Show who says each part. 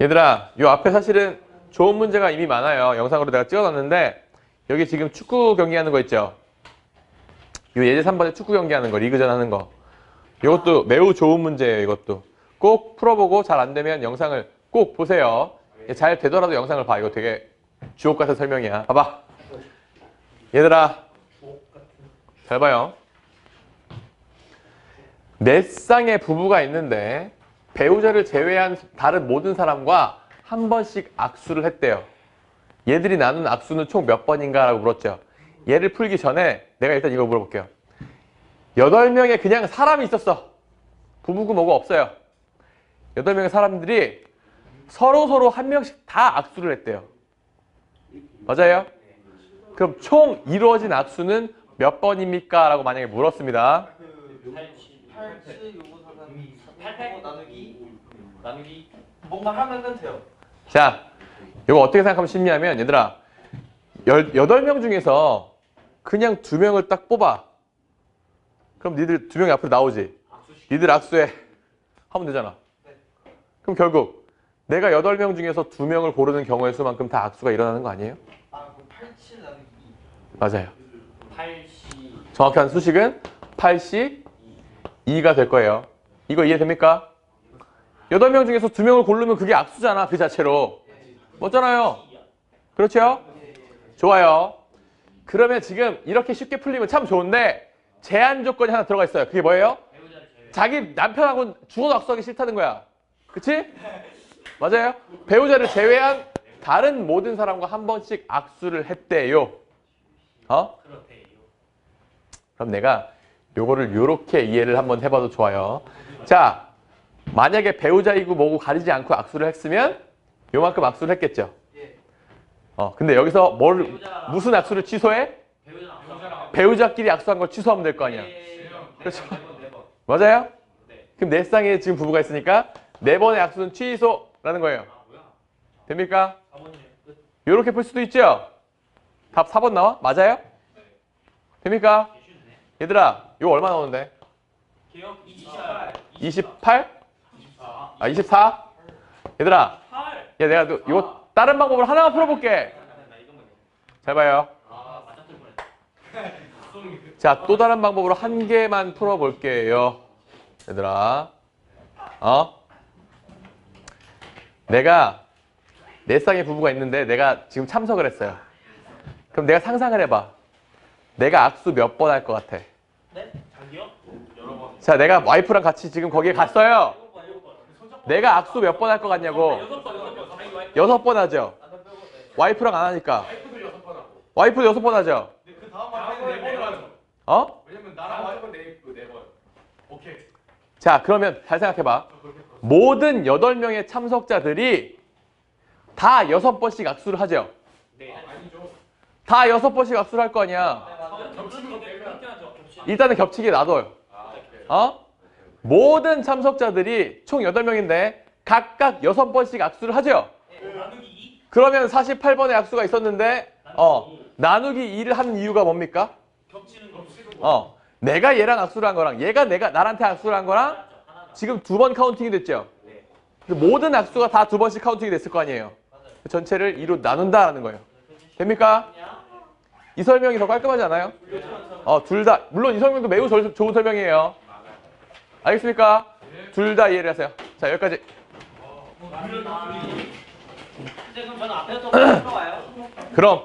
Speaker 1: 얘들아, 요 앞에 사실은 좋은 문제가 이미 많아요. 영상으로 내가 찍어놨는데 여기 지금 축구 경기하는 거 있죠? 요 예제 3번에 축구 경기하는 거, 리그전 하는 거. 이것도 매우 좋은 문제예요, 이것도. 꼭 풀어보고 잘 안 되면 영상을 꼭 보세요. 잘 되더라도 영상을 봐. 이거 되게 주옥 같은 설명이야. 봐봐. 얘들아, 잘 봐요. 네 쌍의 부부가 있는데 배우자를 제외한 다른 모든 사람과 한 번씩 악수를 했대요. 얘들이 나눈 악수는 총 몇 번인가? 라고 물었죠. 얘를 풀기 전에 내가 일단 이걸 물어볼게요. 여덟 명의 그냥 사람이 있었어. 부부고 뭐고 없어요. 여덟 명의 사람들이 서로 서로 한 명씩 다 악수를 했대요. 맞아요? 그럼 총 이루어진 악수는 몇 번입니까? 라고 만약에 물었습니다.
Speaker 2: 8치 요거 사다 8 나누기 나누기 뭔가 하면은 돼요.
Speaker 1: 자, 이거 어떻게 생각하면 쉽냐면 얘들아, 열, 여덟 명 중에서 그냥 두 명을 딱 뽑아. 그럼 니들 두 명이 앞으로 나오지. 니들 악수해. 하면 되잖아. 그럼 결국 내가 여덟 명 중에서 두 명을 고르는 경우의 수만큼 다 악수가 일어나는 거 아니에요?
Speaker 2: 아, 그럼 8치 나누기
Speaker 1: 맞아요.
Speaker 2: 8시
Speaker 1: 정확한 수식은 8시 2가 될 거예요. 이거 이해됩니까? 여덟 명 중에서 두 명을 고르면 그게 악수잖아, 그 자체로. 맞잖아요. 그렇죠? 좋아요. 그러면 지금 이렇게 쉽게 풀리면 참 좋은데 제한 조건이 하나 들어가 있어요. 그게 뭐예요? 자기 남편하고 죽어도 악수하기 싫다는 거야. 그치? 맞아요. 배우자를 제외한 다른 모든 사람과 한 번씩 악수를 했대요. 어? 그럼 내가 요거를 요렇게 이해를 한번 해봐도 좋아요. 자, 만약에 배우자이고 뭐고 가리지 않고 악수를 했으면 요만큼 악수를 했겠죠. 어, 근데 여기서 뭘 무슨 악수를 취소해? 배우자끼리 악수한 걸 취소하면 될 거 아니야. 그렇죠. 맞아요? 그럼 네 쌍의 지금 부부가 있으니까 네 번의 악수는 취소라는 거예요. 됩니까? 요렇게 풀 수도 있죠? 답 4번 나와? 맞아요? 됩니까? 얘들아, 이거 얼마 나오는데?
Speaker 2: 기억 28
Speaker 1: 28? 아, 24? 얘들아,
Speaker 2: 8
Speaker 1: 야, 내가 또 이거 다른 방법으로 하나만 풀어볼게. 잘 봐요. 자, 또 다른 방법으로 한 개만 풀어볼게요. 얘들아, 어? 내가 네 쌍의 부부가 있는데 내가 지금 참석을 했어요. 그럼 내가 상상을 해봐. 내가 악수 몇 번 할 것 같아?
Speaker 2: 네? 자기요? 여러 번.
Speaker 1: 자, 내가 와이프랑 같이 지금 거기에 갔어요. 내가 악수 몇 번 할 것 같냐고.
Speaker 2: 여섯 번,
Speaker 1: 하죠. 와이프랑 안 하니까.
Speaker 3: 와이프도 여섯 번
Speaker 1: 하죠.
Speaker 3: 근데 그 다음 와이프는 네 번을 하죠.
Speaker 1: 어?
Speaker 3: 왜냐면 나랑 와이프는 네, 번. 오케이.
Speaker 1: 자, 그러면 잘 생각해봐. 모든 여덟 명의 참석자들이 다 여섯 번씩 악수를 하죠.
Speaker 2: 네.
Speaker 1: 다 여섯 번씩 악수를 할 거 아니야. 일단은 겹치게 놔둬요. 어? 모든 참석자들이 총 여덟 명인데 각각 여섯 번씩 악수를 하죠.
Speaker 2: 거. 나누기 2.
Speaker 1: 그러면 48번의 악수가 있었는데 어, 나누기 2를 하는 이유가 뭡니까?
Speaker 2: 겹치는 거.
Speaker 1: 어, 내가 얘랑 악수를 한 거랑 얘가 내가 나한테 악수를 한 거랑 지금 두 번 카운팅이 됐죠. 모든 악수가 다 두 번씩 카운팅이 됐을 거 아니에요. 그 전체를 2로 나눈다라는 거예요. 됩니까? 이 설명이 더 깔끔하지 않아요? 어, 둘 다. 물론 이 설명도 매우 절- 좋은 설명이에요. 알겠습니까? 둘다 이해를 하세요. 자, 여기까지.
Speaker 2: 그럼 또 들어가요.
Speaker 1: 그럼.